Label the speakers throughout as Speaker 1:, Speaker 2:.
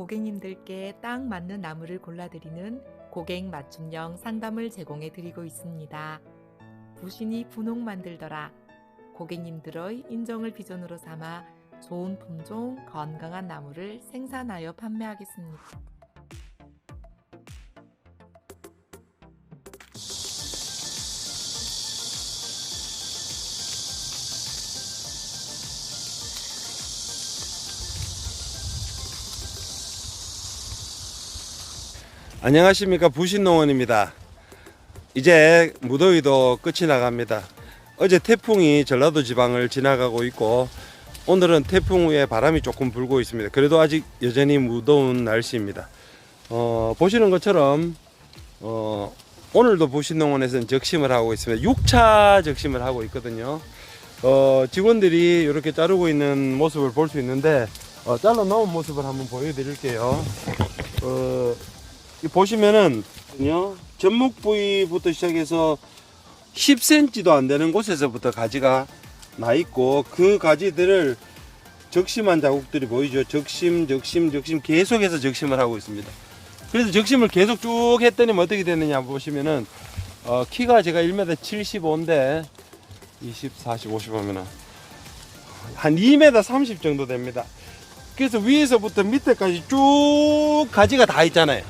Speaker 1: 고객님들께 딱 맞는 나무를 골라드리는 고객 맞춤형 상담을 제공해 드리고 있습니다. 부신이 분홍 만들더라. 고객님들의 인정을 비전으로 삼아 좋은 품종, 건강한 나무를 생산하여 판매하겠습니다.
Speaker 2: 안녕하십니까 부신농원입니다. 이제 무더위도 끝이 나갑니다. 어제 태풍이 전라도 지방을 지나가고 있고 오늘은 태풍 후에 바람이 조금 불고 있습니다. 그래도 아직 여전히 무더운 날씨입니다. 어, 보시는 것처럼 어, 오늘도 부신농원에서는 적심을 하고 있습니다. 6차 적심을 하고 있거든요. 어, 직원들이 이렇게 자르고 있는 모습을 볼 수 있는데 어, 잘라 놓은 모습을 한번 보여드릴게요. 어, 이 보시면은 요 전목 부위부터 시작해서 10cm도 안 되는 곳에서부터 가지가 나 있고 그 가지들을 적심한 자국들이 보이죠. 적심, 적심, 적심 계속해서 적심을 하고 있습니다. 그래서 적심을 계속 쭉 했더니 뭐 어떻게 됐느냐 보시면은 어, 키가 제가 1m 75인데 20, 40, 50 하면은 한 2m 30 정도 됩니다. 그래서 위에서부터 밑에까지 쭉 가지가 다 있잖아요.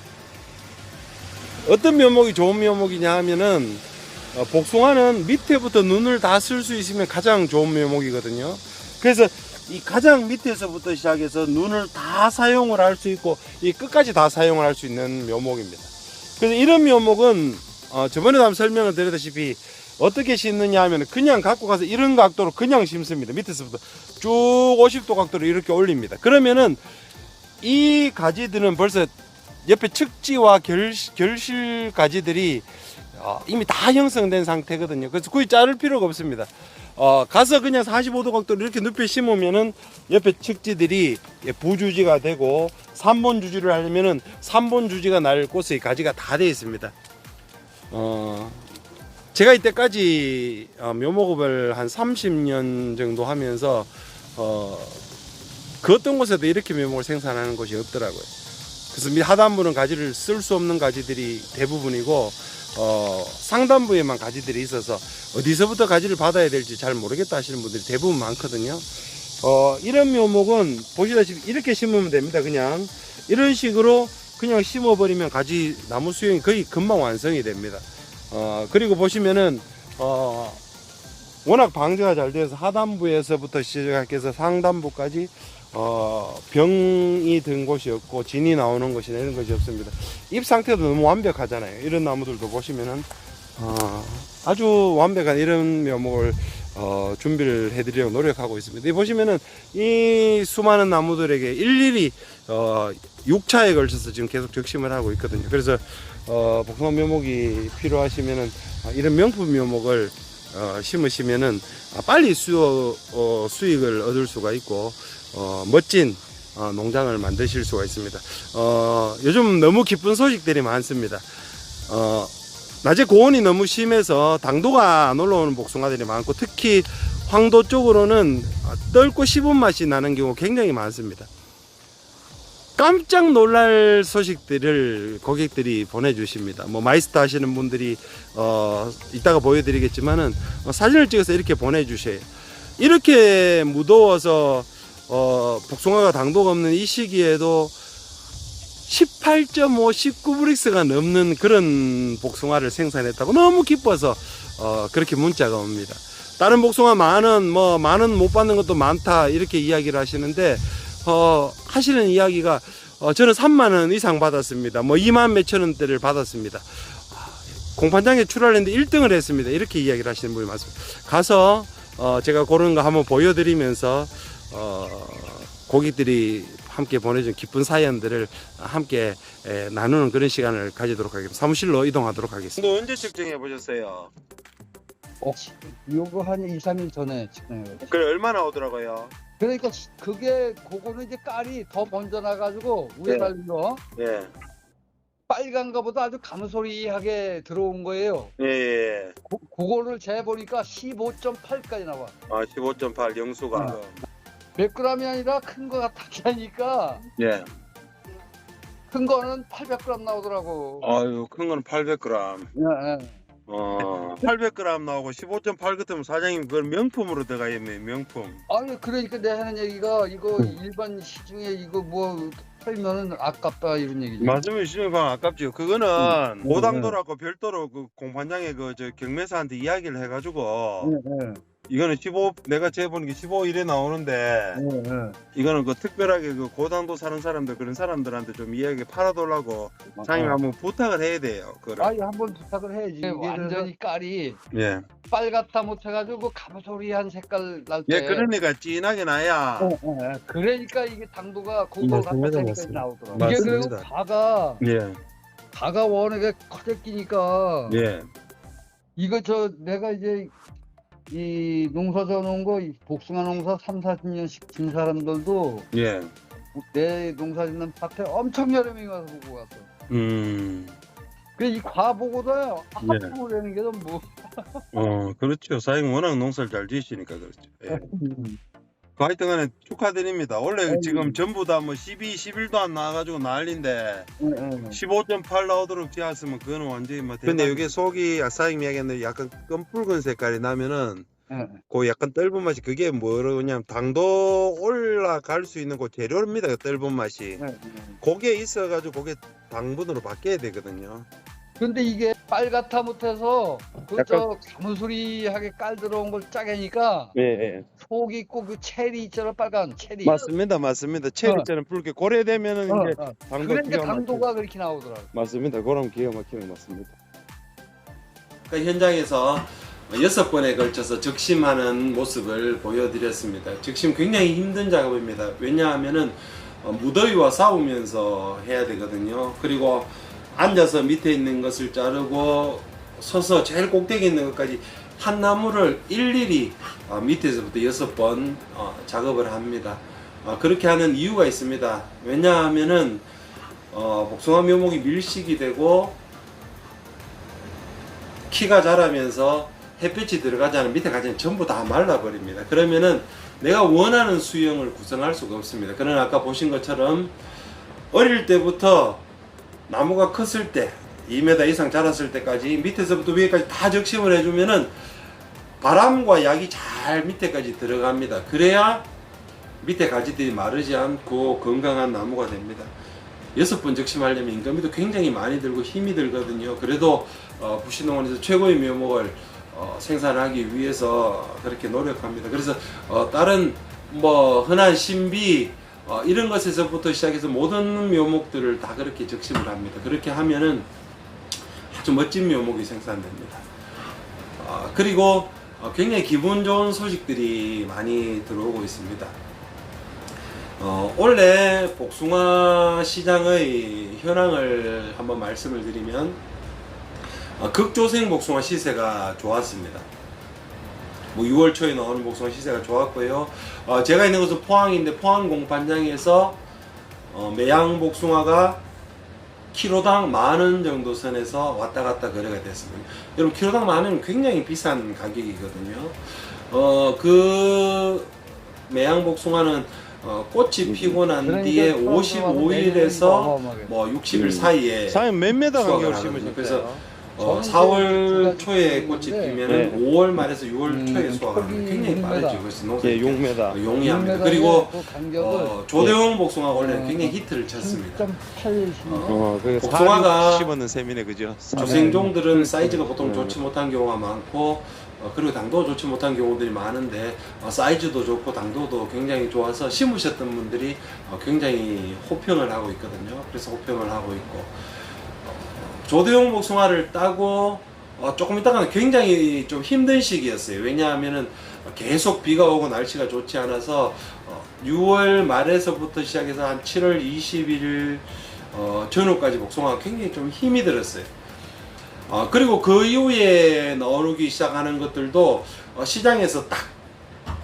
Speaker 2: 어떤 묘목이 좋은 묘목이냐 하면은 어, 복숭아는 밑에부터 눈을 다 쓸 수 있으면 가장 좋은 묘목이거든요. 그래서 이 가장 밑에서부터 시작해서 눈을 다 사용을 할 수 있고 이 끝까지 다 사용을 할 수 있는 묘목입니다. 그래서 이런 묘목은 어, 저번에도 설명을 드렸다시피 어떻게 심느냐 하면 그냥 갖고 가서 이런 각도로 그냥 심습니다. 밑에서부터 쭉 50도 각도로 이렇게 올립니다. 그러면은 이 가지들은 벌써 옆에 측지와 결, 결실 가지들이 어, 이미 다 형성된 상태거든요. 그래서 굳이 자를 필요가 없습니다. 어, 가서 그냥 45도 각도로 이렇게 눕혀 심으면은 옆에 측지들이 예, 부주지가 되고 3본 주지를 하려면은 3본 주지가 날 곳에 가지가 다 되어 있습니다. 어, 제가 이때까지 어, 묘목업을 한 30년 정도 하면서 어, 그 어떤 곳에도 이렇게 묘목을 생산하는 곳이 없더라고요. 그래서 밑 하단부는 가지를 쓸 수 없는 가지들이 대부분이고 어, 상단부에만 가지들이 있어서 어디서부터 가지를 받아야 될지 잘 모르겠다 하시는 분들이 대부분 많거든요. 어, 이런 묘목은 보시다시피 이렇게 심으면 됩니다. 그냥 이런 식으로 그냥 심어버리면 가지 나무 수용이 거의 금방 완성이 됩니다. 어, 그리고 보시면은 어, 워낙 방제가 잘 되어서 하단부에서부터 시작해서 상단부까지 어, 병이 든 곳이 없고 진이 나오는 것이나 이런 것이 없습니다. 잎 상태도 너무 완벽하잖아요. 이런 나무들도 보시면은 어, 아주 완벽한 이런 묘목을 어, 준비를 해드리려고 노력하고 있습니다. 이 보시면은 이 수많은 나무들에게 일일이 어, 6차에 걸쳐서 지금 계속 적심을 하고 있거든요. 그래서 어, 복숭아 묘목이 필요하시면은 아, 이런 명품 묘목을 어, 심으시면은 아, 빨리 수, 어, 수익을 얻을 수가 있고 어, 멋진 어, 농장을 만드실 수가 있습니다. 어, 요즘 너무 기쁜 소식들이 많습니다. 어, 낮에 고온이 너무 심해서 당도가 안 올라오는 복숭아들이 많고 특히 황도 쪽으로는 떫고 씹은 맛이 나는 경우 굉장히 많습니다. 깜짝 놀랄 소식들을 고객들이 보내주십니다. 뭐 마이스터 하시는 분들이 어, 이따가 보여드리겠지만은 어, 사진을 찍어서 이렇게 보내주셔요. 이렇게 무더워서 어, 복숭아가 당도가 없는 이 시기에도 18.5, 19브릭스가 넘는 그런 복숭아를 생산했다고 너무 기뻐서 어, 그렇게 문자가 옵니다. 다른 복숭아 만원, 뭐 만원 못 받는 것도 많다 이렇게 이야기를 하시는데 어, 하시는 이야기가 어, 저는 3만 원 이상 받았습니다. 뭐 2만 몇천 원대를 받았습니다. 아, 공판장에 출하했는데 1등을 했습니다. 이렇게 이야기를 하시는 분이 많습니다. 가서 어, 제가 그런 거 한번 보여드리면서 어, 고객들이 함께 보내준 기쁜 사연들을 함께 에, 나누는 그런 시간을 가지도록 하겠습니다. 사무실로 이동하도록 하겠습니다. 너 언제 측정해 보셨어요?
Speaker 3: 어, 요거 한 2, 3일 전에 측정해요.
Speaker 2: 그래 얼마나 오더라고요?
Speaker 3: 그러니까 그게 그거는 이제 깔이 더 먼저 나가지고 우에
Speaker 2: 네.
Speaker 3: 달린 거
Speaker 2: 예.
Speaker 3: 빨간 거보다 아주 감소리하게 들어온 거예요.
Speaker 2: 예. 예.
Speaker 3: 예. 고, 그거를 재보니까 15.8까지 나와.
Speaker 2: 아 15.8 영수가.
Speaker 3: 어. 100g이 아니라 큰 거 같았게 하니까
Speaker 2: 예.
Speaker 3: 큰 거는 800g 나오더라고.
Speaker 2: 아유, 큰 거는 800g.
Speaker 3: 예, 예.
Speaker 2: 어, 800g 나오고 15.8 그때면 사장님 그걸 명품으로 들어가겠네, 명품.
Speaker 3: 아니 그러니까 내 하는 얘기가 이거
Speaker 2: 음.
Speaker 3: 일반 시중에 이거 뭐 팔면은 아깝다 이런 얘기죠.
Speaker 2: 맞으면 신용방 아깝죠 그거는
Speaker 3: 음.
Speaker 2: 오당도라고 음. 별도로 그 공판장에 그 저 경매사한테 이야기를 해가지고
Speaker 3: 예, 예.
Speaker 2: 이거는 15 내가 재보는 게 15 일에 나오는데
Speaker 3: 예, 예.
Speaker 2: 이거는 그 특별하게 그 고당도 사는 사람들 그런 사람들한테 좀 이야기 팔아달라고 사장님 한번 부탁을 해야 돼요. 그걸.
Speaker 3: 아니 한번 부탁을 해야지. 이게 완전히 깔이
Speaker 2: 예.
Speaker 3: 빨갛다 못해가지고 가마소리한 색깔 날 때.
Speaker 2: 예, 그러니까 진하게 나야.
Speaker 3: 예, 예, 예. 그러니까 이게 당도가 고도를 갖다
Speaker 2: 맞습니다,
Speaker 3: 대니까
Speaker 2: 맞습니다.
Speaker 3: 나오더라. 이게. 그리고 가가
Speaker 2: 예,
Speaker 3: 가가 워낙에 커졌기니까
Speaker 2: 예,
Speaker 3: 이거 저 내가 이제 이 농사 져놓은 거이 복숭아 농사 3, 40년씩 진 사람들도
Speaker 2: 예.
Speaker 3: 내 농사 짓는 밭에 엄청 여러 명이 와서 보고 갔어.
Speaker 2: 음,
Speaker 3: 그이 과보고도
Speaker 2: 예.
Speaker 3: 하품을 하는 게 뭐.
Speaker 2: 어, 그렇죠. 사장님 워낙 농사를 잘 지으시니까 그렇죠. 예. 그 하여튼 간에 축하드립니다. 원래
Speaker 3: 아이고.
Speaker 2: 지금 전부 다 뭐 12, 11도 안 나와가지고 난리인데
Speaker 3: 예, 예.
Speaker 2: 15.8 나오도록 지었으면 그거는 완전히 뭐 근데 이게 속이 사장님 이야기했는데 약간 껌붉은 색깔이 나면은
Speaker 3: 예.
Speaker 2: 그 약간 떫은 맛이 그게 뭐냐면 당도 올라갈 수 있는 그 재료입니다. 그 떫은 맛이.
Speaker 3: 예, 예.
Speaker 2: 그게 있어가지고 그게 당분으로 바뀌어야 되거든요.
Speaker 3: 근데 이게 빨갛다 못해서 그저 가무소리하게 깔 들어온 걸 짜게니까
Speaker 2: 예, 예.
Speaker 3: 속이 있고 그 체리 있잖아 빨간 체리.
Speaker 2: 맞습니다, 맞습니다. 체리처럼 붉게 고래되면은
Speaker 3: 어,
Speaker 2: 이제
Speaker 3: 어.
Speaker 2: 당도
Speaker 3: 그러니까
Speaker 2: 기가
Speaker 3: 당도가 그렇게 나오더라고.
Speaker 2: 맞습니다. 그럼 기가 막히는 거 맞습니다. 그 현장에서 여섯 번에 걸쳐서 적심하는 모습을 보여드렸습니다. 적심 굉장히 힘든 작업입니다. 왜냐하면은 어, 무더위와 싸우면서 해야 되거든요. 그리고 앉아서 밑에 있는 것을 자르고 서서 제일 꼭대기 있는 것까지 한 나무를 일일이 어, 밑에서부터 여섯 번 어, 작업을 합니다. 어, 그렇게 하는 이유가 있습니다. 왜냐하면은 어, 복숭아 묘목이 밀식이 되고 키가 자라면서 햇빛이 들어가지 않으면 밑에 가지는 전부 다 말라버립니다. 그러면은 내가 원하는 수영을 구성할 수가 없습니다. 그러나 아까 보신 것처럼 어릴 때부터 나무가 컸을 때 2m 이상 자랐을 때까지 밑에서부터 위에까지 다 적심을 해주면은 바람과 약이 잘 밑에까지 들어갑니다. 그래야 밑에 가지들이 마르지 않고 건강한 나무가 됩니다. 여섯 번 적심하려면 인건비도 굉장히 많이 들고 힘이 들거든요. 그래도 어, 부신농원에서 최고의 묘목을 어, 생산하기 위해서 그렇게 노력합니다. 그래서 어, 다른 뭐 흔한 신비 어, 이런 것에서부터 시작해서 모든 묘목들을 다 그렇게 적심을 합니다. 그렇게 하면은 아주 멋진 묘목이 생산됩니다. 어, 그리고 어, 굉장히 기분 좋은 소식들이 많이 들어오고 있습니다. 어, 원래 복숭아 시장의 현황을 한번 말씀을 드리면 어, 극조생 복숭아 시세가 좋았습니다. 뭐 6월 초에 나오는 복숭아 시세가 좋았고요. 어, 제가 있는 곳은 포항인데 포항 공판장에서 어, 매양 복숭아가 키로당 만 원 정도 선에서 왔다 갔다 거래가 됐습니다. 여러분 키로당 만 원은 굉장히 비싼 가격이거든요. 어, 그 매양 복숭아는 어, 꽃이 피고 난
Speaker 3: 그러니까
Speaker 2: 뒤에
Speaker 3: 내년이
Speaker 2: 55일에서
Speaker 3: 어마어마하게.
Speaker 2: 뭐 60일
Speaker 4: 음.
Speaker 2: 사이에
Speaker 4: 사장님 몇 메다 간격을?
Speaker 2: 그래서 어,
Speaker 3: 저는
Speaker 2: 4월
Speaker 3: 이제
Speaker 2: 초에
Speaker 3: 두
Speaker 2: 꽃이
Speaker 3: 가지
Speaker 2: 피면은
Speaker 4: 네.
Speaker 2: 5월 말에서 6월
Speaker 3: 음,
Speaker 2: 초에 수확하는 굉장히
Speaker 3: 6m.
Speaker 2: 빠르죠. 그래서 농사
Speaker 4: 예, 6메다.
Speaker 2: 어, 용이합니다.
Speaker 3: 6m 의
Speaker 2: 그리고 어, 조대용 복숭아가 원래
Speaker 3: 어,
Speaker 2: 굉장히 히트를 쳤습니다.
Speaker 3: 3.8
Speaker 4: 어, 그
Speaker 2: 복숭아가
Speaker 4: 4, 6 심었는 셈이네, 그죠?
Speaker 2: 조생종들은 사이즈가 보통
Speaker 4: 네.
Speaker 2: 좋지 못한 경우가 많고 어, 그리고 당도 좋지 못한 경우들이 많은데 어, 사이즈도 좋고 당도도 굉장히 좋아서 심으셨던 분들이 어, 굉장히 호평을 하고 있거든요. 그래서 호평을 하고 있고 어, 조대용 복숭아를 따고 어, 조금 있다가는 굉장히 좀 힘든 시기였어요. 왜냐하면은 계속 비가 오고 날씨가 좋지 않아서 어, 6월 말에서부터 시작해서 한 7월 20일 어, 전후까지 복숭아가 굉장히 좀 힘이 들었어요. 어, 그리고 그 이후에 나오기 시작하는 것들도 어, 시장에서 딱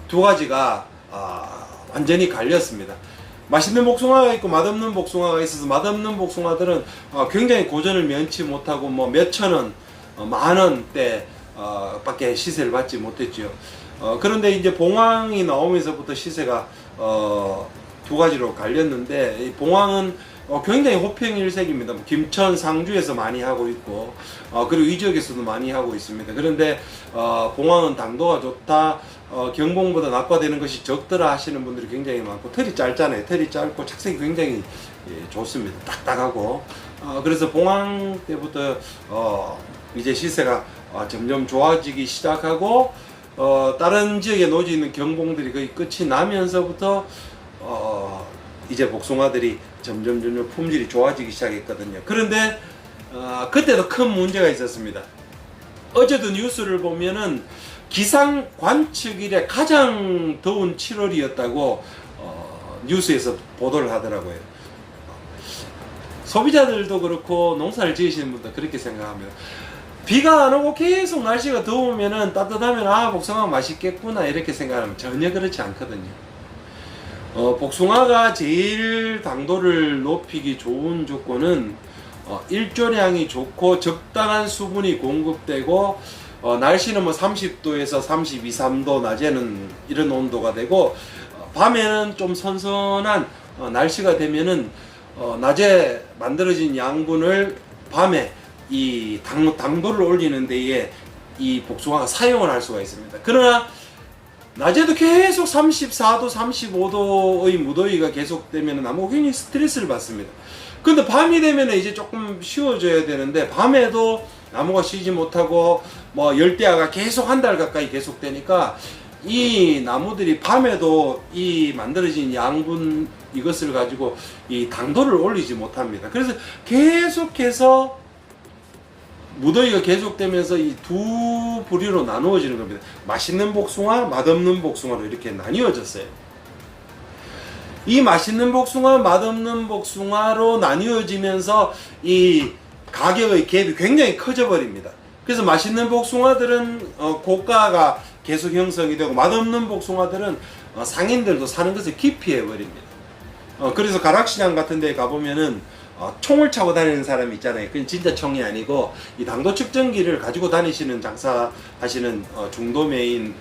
Speaker 2: 두 가지가 아, 완전히 갈렸습니다. 맛있는 복숭아가 있고 맛없는 복숭아가 있어서 맛없는 복숭아들은 어, 굉장히 고전을 면치 못하고 뭐 몇천 원, 어, 만 원대 어, 밖에 시세를 받지 못했죠. 어, 그런데 이제 봉황이 나오면서부터 시세가 어, 두 가지로 갈렸는데 이 봉황은 어, 굉장히 호평일색입니다. 뭐 김천, 상주에서 많이 하고 있고 어, 그리고 이 지역에서도 많이 하고 있습니다. 그런데 어, 봉황은 당도가 좋다. 어, 경봉보다 낙과되는 것이 적더라 하시는 분들이 굉장히 많고 털이 짧잖아요. 털이 짧고 착색이 굉장히 예, 좋습니다. 딱딱하고 어, 그래서 봉황 때부터 어, 이제 시세가 어, 점점 좋아지기 시작하고 어, 다른 지역에 놓여 있는 경봉들이 거의 끝이 나면서부터 어, 이제 복숭아들이 점점 점점 품질이 좋아지기 시작했거든요. 그런데 어, 그때도 큰 문제가 있었습니다. 어제도 뉴스를 보면은 기상 관측일에 가장 더운 7월이었다고 어, 뉴스에서 보도를 하더라고요. 소비자들도 그렇고 농사를 지으시는 분도 그렇게 생각합니다. 비가 안 오고 계속 날씨가 더우면은 따뜻하면 아 복숭아 맛있겠구나 이렇게 생각하면 전혀 그렇지 않거든요. 어, 복숭아가 제일 당도를 높이기 좋은 조건은 어, 일조량이 좋고 적당한 수분이 공급되고 어, 날씨는 뭐 30도에서 32, 3도 낮에는 이런 온도가 되고 어, 밤에는 좀 선선한 어, 날씨가 되면은 어, 낮에 만들어진 양분을 밤에 이 당, 당도를 올리는 데에 이 복숭아가 사용을 할 수가 있습니다. 그러나 낮에도 계속 34도, 35도의 무더위가 계속되면 나무가 굉장히 스트레스를 받습니다. 근데 밤이 되면 이제 조금 쉬워져야 되는데 밤에도 나무가 쉬지 못하고 뭐 열대야가 계속 한 달 가까이 계속되니까 이 나무들이 밤에도 이 만들어진 양분 이것을 가지고 이 당도를 올리지 못합니다. 그래서 계속해서 무더위가 계속되면서 이 두 부류로 나누어지는 겁니다. 맛있는 복숭아, 맛없는 복숭아로 이렇게 나뉘어졌어요. 이 맛있는 복숭아, 맛없는 복숭아로 나뉘어지면서 이 가격의 갭이 굉장히 커져 버립니다. 그래서 맛있는 복숭아들은 어, 고가가 계속 형성이 되고 맛없는 복숭아들은 어, 상인들도 사는 것을 기피해 버립니다. 어, 그래서 가락시장 같은 데 가보면은 어, 총을 차고 다니는 사람이 있잖아요. 그건 진짜 총이 아니고 이 당도 측정기를 가지고 다니시는 장사하시는 어, 중도매인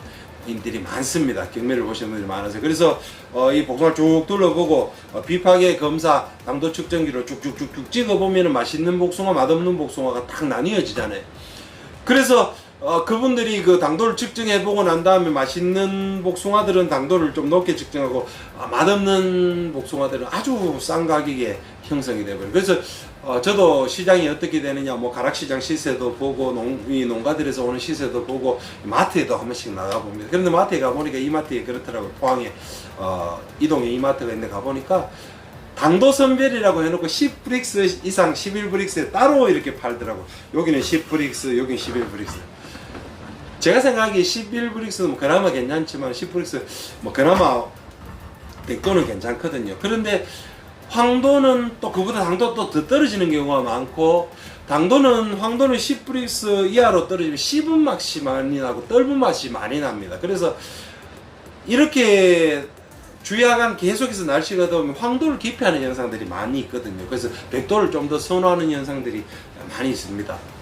Speaker 2: 인들이 많습니다. 경매를 보시는 분들이 많아서 그래서 어, 이 복숭아 쭉 둘러보고 어, 비파계 검사 당도 측정기로 쭉쭉쭉쭉 찍어보면 맛있는 복숭아 맛없는 복숭아가 딱 나뉘어지잖아요. 그래서 어, 그분들이 그 당도를 측정해 보고 난 다음에 맛있는 복숭아들은 당도를 좀 높게 측정하고 아, 맛없는 복숭아들은 아주 싼 가격에 형성이 되버려요. 그래서 어, 저도 시장이 어떻게 되느냐, 뭐 가락시장 시세도 보고 농, 이 농가들에서 오는 시세도 보고 마트에도 한 번씩 나가 봅니다. 그런데 마트에 가 보니까 이 마트에 그렇더라고요. 포항에 어, 이동에 이 마트가 있는데 가 보니까 당도 선별이라고 해놓고 10브릭스 이상 11브릭스에 따로 이렇게 팔더라고. 여기는 10브릭스, 여기는 11브릭스. 제가 생각하기에 11브릭스는 뭐 그나마 괜찮지만 10브릭스 뭐 그나마 백도는 괜찮거든요. 그런데 황도는 또 그보다 당도 또 더 떨어지는 경우가 많고 당도는 황도는 10브릭스 이하로 떨어지면 씹은 맛이 많이 나고 떫은 맛이 많이 납니다. 그래서 이렇게 주야간 계속해서 날씨가 더우면 황도를 기피하는 현상들이 많이 있거든요. 그래서 백도를 좀 더 선호하는 현상들이 많이 있습니다.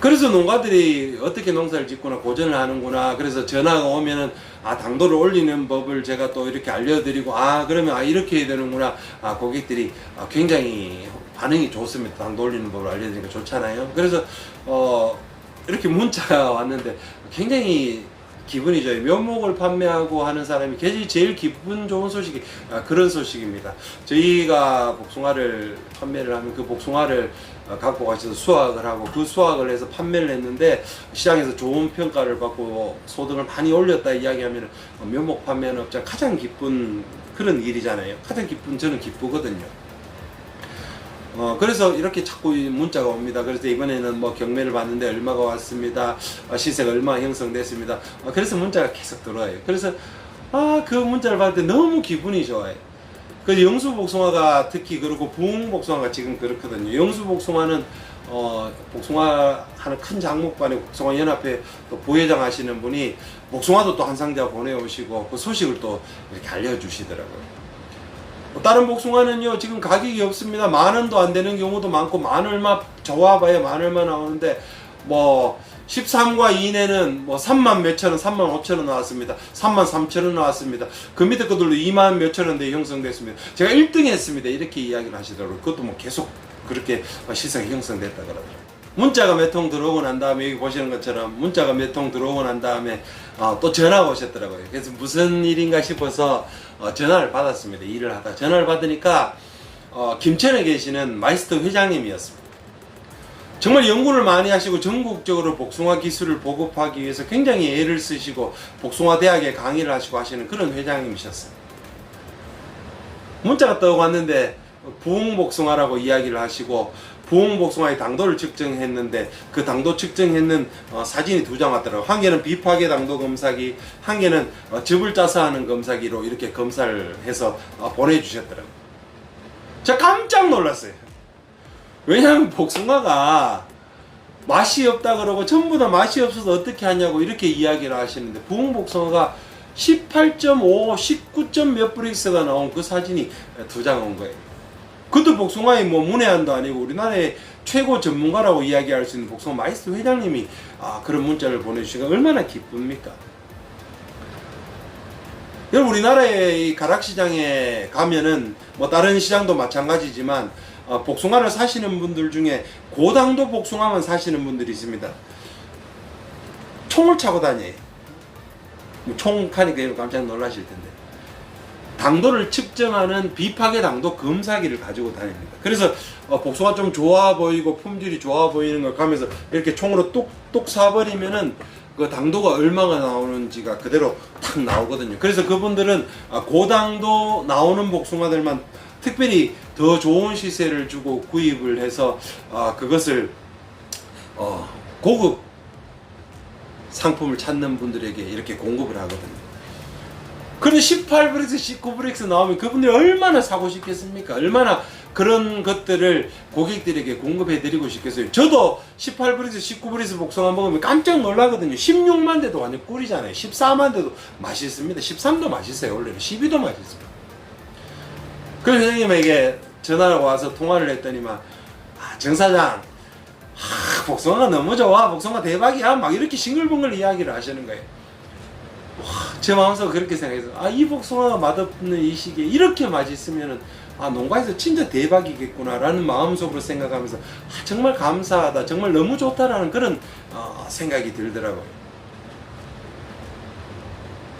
Speaker 2: 그래서 농가들이 어떻게 농사를 짓거나 고전을 하는구나. 그래서 전화가 오면은 아 당도를 올리는 법을 제가 또 이렇게 알려드리고 아 그러면 아 이렇게 해야 되는구나. 아 고객들이 아, 굉장히 반응이 좋습니다. 당도 올리는 법을 알려드리니까 좋잖아요. 그래서 어 이렇게 문자가 왔는데 굉장히 기분이 좋아요. 면목을 판매하고 하는 사람이 제일, 제일 기분 좋은 소식이 아, 그런 소식입니다. 저희가 복숭아를 판매를 하면 그 복숭아를 어, 갖고 가셔서 수확을 하고 그 수확을 해서 판매를 했는데 시장에서 좋은 평가를 받고 소득을 많이 올렸다 이야기하면 어, 면목 판매하는 업자 가장 기쁜 그런 일이잖아요. 가장 기쁜 저는 기쁘거든요. 어, 그래서 이렇게 자꾸 이 문자가 옵니다. 그래서 이번에는 뭐 경매를 봤는데 얼마가 왔습니다. 어, 시세가 얼마 형성됐습니다. 어, 그래서 문자가 계속 들어와요. 그래서 아, 그 문자를 받을 때 너무 기분이 좋아요. 그 영수 복숭아가 특히 그렇고 부흥 복숭아가 지금 그렇거든요. 영수 복숭아는 어, 복숭아 하는 큰 장목반에 복숭아 연합회 또 부회장 하시는 분이 복숭아도 또 한 상자 보내오시고 그 소식을 또 이렇게 알려주시더라고요. 뭐 다른 복숭아는요 지금 가격이 없습니다 만 원도 안 되는 경우도 많고 만 얼마 저와봐야 만 얼마 나오는데 뭐 13과 이내는 뭐 3만 몇천 원, 3만 5천 원 나왔습니다. 3만 3천 원 나왔습니다. 그 밑에 것들도 2만 몇천 원대 형성됐습니다. 제가 1등 했습니다. 이렇게 이야기를 하시더라고요. 그것도 뭐 계속 그렇게 시세가 형성됐다 그러더라고요. 문자가 몇 통 들어오고 난 다음에 여기 보시는 것처럼 문자가 몇 통 들어오고 난 다음에 어, 또 전화가 오셨더라고요. 그래서 무슨 일인가 싶어서 어, 전화를 받았습니다. 일을 하다 전화를 받으니까 어, 김천에 계시는 마이스터 회장님이었습니다. 정말 연구를 많이 하시고 전국적으로 복숭아 기술을 보급하기 위해서 굉장히 애를 쓰시고 복숭아 대학에 강의를 하시고 하시는 그런 회장님이셨어요. 문자가 떠 왔는데 부흥 복숭아라고 이야기를 하시고 부흥 복숭아의 당도를 측정했는데 그 당도 측정했는 어, 사진이 두 장 왔더라고요. 한 개는 비파괴 당도 검사기, 한 개는 어, 즙을 짜서 하는 검사기로 이렇게 검사를 해서 어, 보내주셨더라고요. 제가 깜짝 놀랐어요. 왜냐하면 복숭아가 맛이 없다 그러고 전부 다 맛이 없어서 어떻게 하냐고 이렇게 이야기를 하시는데 부흥 복숭아가 18.5, 19. 몇 브릭스가 나온 그 사진이 두 장 온 거예요. 그것도 복숭아의 뭐 문외한도 아니고 우리나라의 최고 전문가라고 이야기할 수 있는 복숭아 마이스터 회장님이 아, 그런 문자를 보내주시니까 얼마나 기쁩니까? 여러분 우리나라의 이 가락시장에 가면은 뭐 다른 시장도 마찬가지지만 어, 복숭아를 사시는 분들 중에 고당도 복숭아만 사시는 분들이 있습니다. 총을 차고 다녀요. 뭐총 하니까 여러분 깜짝 놀라실 텐데. 당도를 측정하는 비파괴 당도 검사기를 가지고 다닙니다. 그래서 어, 복숭아 좀 좋아 보이고 품질이 좋아 보이는 걸 가면서 이렇게 총으로 뚝뚝 쏴버리면은 그 당도가 얼마가 나오는지가 그대로 탁 나오거든요. 그래서 그분들은 아, 고당도 나오는 복숭아들만 특별히 더 좋은 시세를 주고 구입을 해서 아, 그것을 어, 고급 상품을 찾는 분들에게 이렇게 공급을 하거든요. 그런데 18브릭스, 19브릭스 나오면 그분들이 얼마나 사고 싶겠습니까? 얼마나 그런 것들을 고객들에게 공급해 드리고 싶겠어요. 저도 18브릭스, 19브릭스 복숭아 먹으면 깜짝 놀라거든요. 16만 대도 완전 꿀이잖아요. 14만 대도 맛있습니다. 13도 맛있어요. 원래는 12도 맛있습니다. 그래서 회장님에게 전화가 와서 통화를 했더니만 아, 정 사장 아, 복숭아가 너무 좋아. 복숭아 대박이야. 막 이렇게 싱글벙글 이야기를 하시는 거예요. 와, 제 마음속으로 그렇게 생각해서 아, 이 복숭아가 맛없는 이 시기에 이렇게 맛있으면은 아, 농가에서 진짜 대박이겠구나라는 마음속으로 생각하면서 아, 정말 감사하다. 정말 너무 좋다라는 그런 어, 생각이 들더라고요.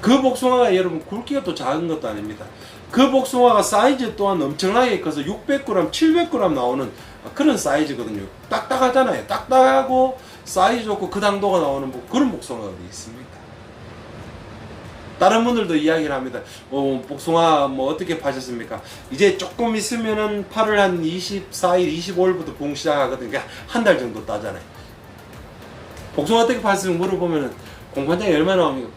Speaker 2: 그 복숭아가 여러분 굵기가 또 작은 것도 아닙니다. 그 복숭아가 사이즈 또한 엄청나게 커서 600g, 700g 나오는 그런 사이즈거든요. 딱딱하잖아요. 딱딱하고 사이즈 좋고 그 당도가 나오는 복- 그런 복숭아가 있습니까? 다른 분들도 이야기를 합니다. 어, 복숭아 뭐 어떻게 파셨습니까? 이제 조금 있으면은 8월 한 24일, 25일부터 봉 시작하거든요. 그러니까 한 달 정도 따잖아요. 복숭아 어떻게 팔았으면 물어보면은 공판장에 얼마 나 옵니까?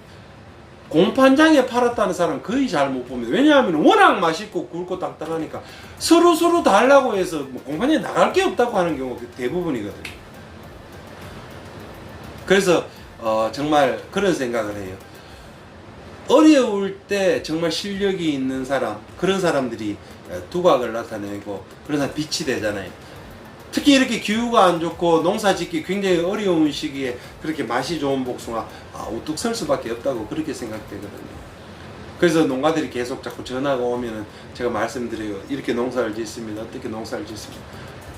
Speaker 2: 공판장에 팔았다는 사람 거의 잘 못 봅니다. 왜냐하면 워낙 맛있고 굵고 딱딱하니까 서로 서로 달라고 해서 뭐 공판장에 나갈 게 없다고 하는 경우가 대부분이거든요. 그래서 어, 정말 그런 생각을 해요. 어려울 때 정말 실력이 있는 사람 그런 사람들이 두각을 나타내고 그런 사람 빛이 되잖아요. 특히 이렇게 기후가 안 좋고 농사 짓기 굉장히 어려운 시기에 그렇게 맛이 좋은 복숭아 아, 우뚝 설 수밖에 없다고 그렇게 생각되거든요. 그래서 농가들이 계속 자꾸 전화가 오면은 제가 말씀드려요. 이렇게 농사를 짓습니다. 어떻게 농사를 짓습니다.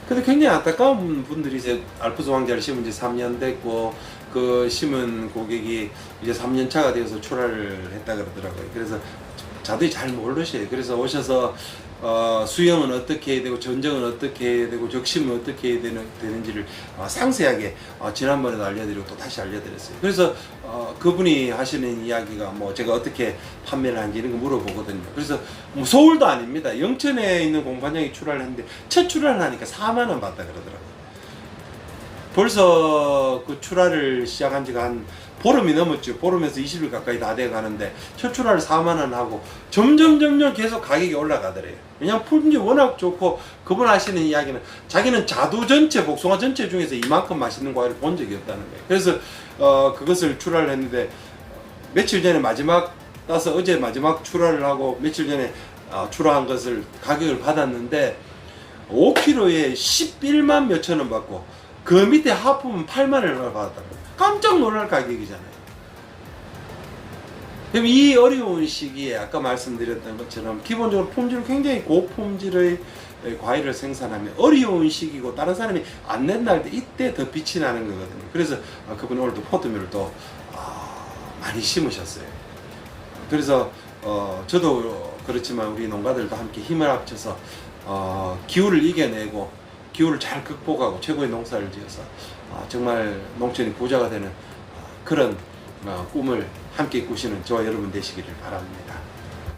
Speaker 2: 근데 굉장히 안타까운 분들이 이제 알프스 왕자를 심은 지 3년 됐고 그 심은 고객이 이제 3년 차가 되어서 출하를 했다 그러더라고요. 그래서 자들이 잘 모르셔요. 그래서 오셔서 어, 수영은 어떻게 해야 되고 전정은 어떻게 해야 되고 적심은 어떻게 해야 되는, 되는지를 어, 상세하게 어, 지난번에도 알려드리고 또 다시 알려드렸어요. 그래서 어, 그분이 하시는 이야기가 뭐 제가 어떻게 판매를 하는지 이런 거 물어보거든요. 그래서 뭐 서울도 아닙니다. 영천에 있는 공판장이 출하를 했는데 첫 출하를 하니까 4만 원 받다 그러더라고요. 벌써 그 출하를 시작한 지가 한 보름이 넘었죠. 보름에서 20일 가까이 다 돼 가는데 첫 출하를 4만 원 하고 점점 점점 계속 가격이 올라가더래요. 왜냐면 품질이 워낙 좋고 그분 하시는 이야기는 자기는 자두 전체 복숭아 전체 중에서 이만큼 맛있는 과일을 본 적이 없다는 거예요. 그래서 어 그것을 출하를 했는데 며칠 전에 마지막 따서 어제 마지막 출하를 하고 며칠 전에 어, 출하한 것을 가격을 받았는데 5kg에 11만 몇천 원 받고 그 밑에 하품은 8만 원을 받았다고. 깜짝 놀랄 가격이잖아요. 그럼 이 어려운 시기에 아까 말씀드렸던 것처럼 기본적으로 품질 굉장히 고품질의 과일을 생산하면 어려운 시기고 다른 사람이 안할때 이때 더 빛이 나는 거거든요. 그래서 아, 그분이 오늘도 포도밀을 또 아, 많이 심으셨어요. 그래서 어, 저도 그렇지만 우리 농가들도 함께 힘을 합쳐서 어, 기후를 이겨내고 기후를 잘 극복하고 최고의 농사를 지어서 아, 정말 농촌이 부자가 되는 아, 그런 어, 꿈을 함께 꾸시는 저와 여러분 되시기를 바랍니다.